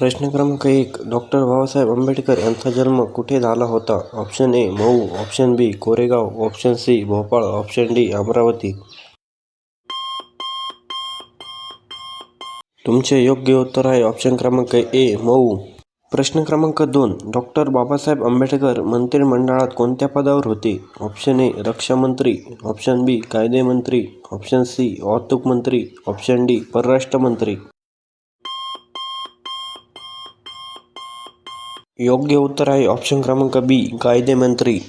प्रश्न क्रमांक एक डॉक्टर बाबासाहेब आंबेडकर यांचा जन्म कुठे झाला होता? Option A Mau option B Koregaon option C Bhopal option D Amravati. तुमचे योग्य उत्तर आहे ऑप्शन क्रमांक ए मऊ. प्रश्न क्रमांक दोन डॉक्टर बाबासाहेब आंबेडकर मंत्रिमंडळात कोणत्या पदावर होते? ऑप्शन ए रक्षामंत्री ऑप्शन बी कायदेमंत्री ऑप्शन सी वाहतूक मंत्री ऑप्शन डी परराष्ट्र मंत्री. योग्य उत्तर आहे ऑप्शन क्रमांक बी कायदेमंत्री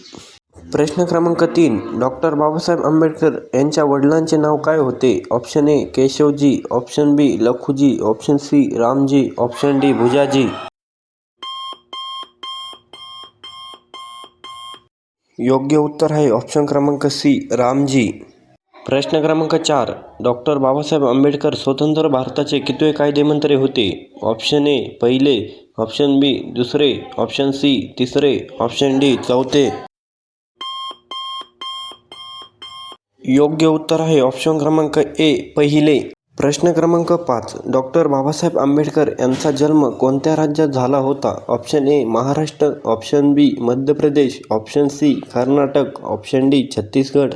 प्रश्न क्रमांक तीन डॉक्टर बाबासाहेब आंबेडकर यांच्या वडिलांचे नाव काय होते? Option A Keshavji. Option B Lakhuji. Option C Ramji. Option D Bhujaji. योग्य उत्तर आहे ऑप्शन क्रमांक सी रामजी. प्रश्न क्रमांक चार डॉक्टर बाबासाहेब आंबेडकर स्वतंत्र भारताचे कितवे कायदेमंत्री होते? ऑप्शन ए पहिले ऑप्शन बी दुसरे ऑप्शन सी तिसरे ऑप्शन डी चौथे. योग्य उत्तर आहे ऑप्शन क्रमांक ए पहिले. प्रश्न क्रमांक पाच डॉक्टर बाबासाहेब आंबेडकर यांचा जन्म कोणत्या राज्यात झाला होता? Option A Maharashtra. Option B Madhya Pradesh. Option C Karnataka. Option D Chhattisgarh.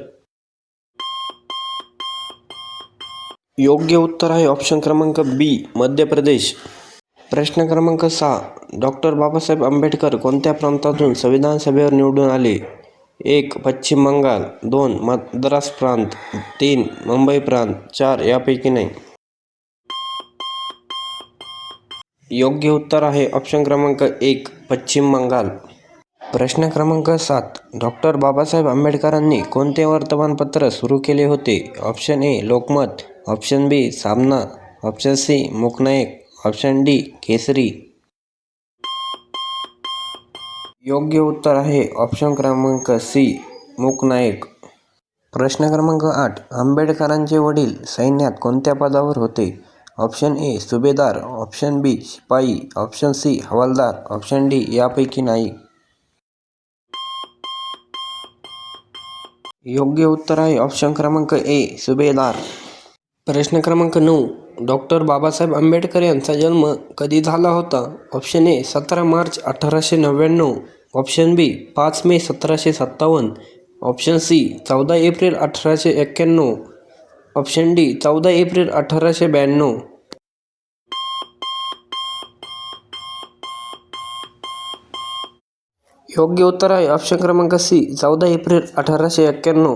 योग्य उत्तर आहे ऑप्शन क्रमांक बी मध्य प्रदेश. प्रश्न क्रमांक सहा. डॉक्टर बाबासाहेब आंबेडकर कोणत्या प्रांतातून संविधान सभेवर निवडून आले? एक पश्चिम बंगाल. दोन मद्रास प्रांत. तीन मुंबई प्रांत. चार यापैकी नाही. योग्य उत्तर आहे ऑप्शन क्रमांक एक पश्चिम बंगाल. प्रश्न क्रमांक सात. डॉक्टर बाबासाहेब आंबेडकरांनी कोणते वर्तमानपत्र सुरू केले होते? Option A Lokmat. Option B Saamana. Option C Mooknayak. Option D Kesari. योग्य उत्तर आहे ऑप्शन क्रमांक सी मुकनायक. प्रश्न क्रमांक आठ आंबेडकरांचे वडील सैन्यात कोणत्या पदावर होते? ऑप्शन ए सुभेदार. ऑप्शन बी शिपाई. ऑप्शन सी हवालदार. ऑप्शन डी यापैकी नाही. योग्य उत्तर आहे ऑप्शन क्रमांक ए सुभेदार. प्रश्न क्रमांक नऊ डॉक्टर बाबासाहेब आंबेडकर यांचा जन्म कधी झाला होता? ऑप्शन ए सतरा मार्च अठराशे नव्याण्णव. ऑप्शन बी पाच मे सतराशे सत्तावन्न. ऑप्शन सी चौदा एप्रिल अठराशे एक्क्याण्णव. ऑप्शन डी चौदा एप्रिल अठराशे ब्याण्णव. योग्य उत्तर आहे ऑप्शन क्रमांक सी चौदा एप्रिल अठराशे एक्क्याण्णव.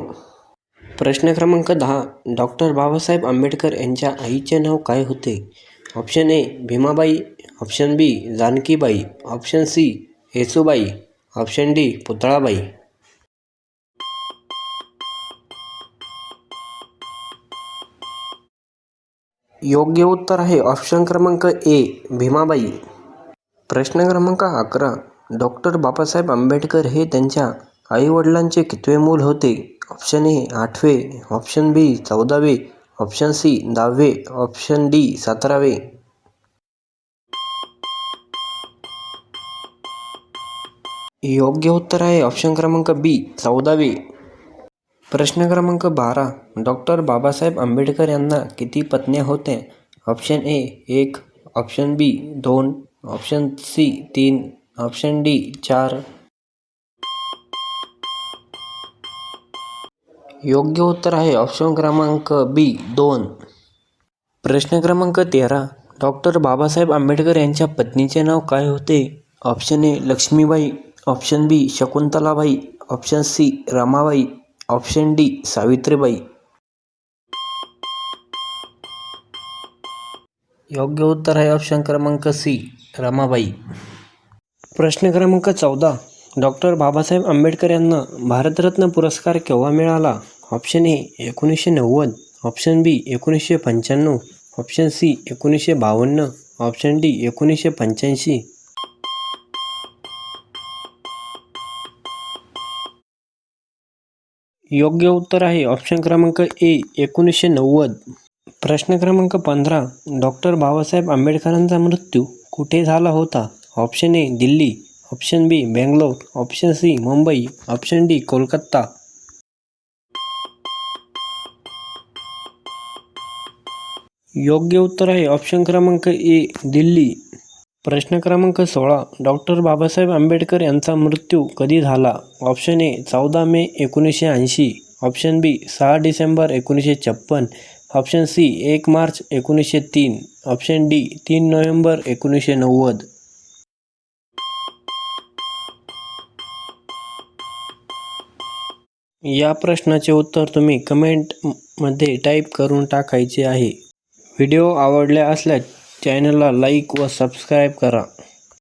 प्रश्न क्रमांक दहा. डॉक्टर बाबासाहेब आंबेडकर यांच्या आईचे नाव काय होते? Option A Bhimabai. Option B Jankibai. Option C Yesubai. Option D Putalabai. योग्य उत्तर आहे ऑप्शन क्रमांक ए भीमाबाई. प्रश्न क्रमांक अकरा. डॉक्टर बाबासाहेब आंबेडकर हे त्यांच्या आईवडिलांचे कितवे मूल होते? ऑप्शन ए आठवे. ऑप्शन बी चौदावे. ऑप्शन सी दहावे. ऑप्शन डी सतरावे. योग्य उत्तर आहे ऑप्शन क्रमांक बी चौदावे. प्रश्न क्रमांक बारा. डॉक्टर बाबासाहेब आंबेडकर यांना किती पत्न्या होत्या ऑप्शन ए एक. ऑप्शन बी दोन. ऑप्शन सी तीन. ऑप्शन डी चार. योग्य उत्तर आहे ऑप्शन क्रमांक बी दोन. प्रश्न क्रमांक तेरा. डॉक्टर बाबासाहेब आंबेडकर यांच्या पत्नीचे नाव काय होते? Option A Lakshmibai. Option B Shakuntalabai. Option C Ramabai. Option D Savitribai. योग्य उत्तर आहे ऑप्शन क्रमांक सी रमाबाई. प्रश्न क्रमांक चौदा. डॉक्टर बाबासाहेब आंबेडकर यांना भारतरत्न पुरस्कार केव्हा मिळाला? ऑप्शन ए एकोणीसशे नव्वद ऑप्शन बी एकोणीसशे पंच्याण्णव ऑप्शन सी एकोणीसशे बावन्न ऑप्शन डी एकोणीसशे पंच्याऐंशी. योग्य उत्तर आहे ऑप्शन क्रमांक ए एकोणीसशे नव्वद. प्रश्न क्रमांक पंधरा डॉक्टर बाबासाहेब आंबेडकरांचा मृत्यू कुठे झाला होता? Option A Delhi option B Bangalore option C Mumbai option D Kolkata. योग्य उत्तर आहे. ऑप्शन क्रमांक ए दिल्ली. प्रश्न क्रमांक सोळा डॉक्टर बाबासाहेब आंबेडकर यांचा मृत्यू कधी झाला? ऑप्शन ए चौदा मे एकोणीसशे ऐंशी. ऑप्शन बी सहा डिसेंबर एकोणीसशे छप्पन. ऑप्शन सी एक मार्च एकोणीसशे तीन. ऑप्शन डी तीन नोव्हेंबर एकोणीसशे नव्वद. या प्रश्नाचे उत्तर तुम्ही कमेंटमध्ये टाईप करून टाकायचे आहे. व्हिडिओ आवडले असल्यास चॅनलला लाईक व सबस्क्राईब करा.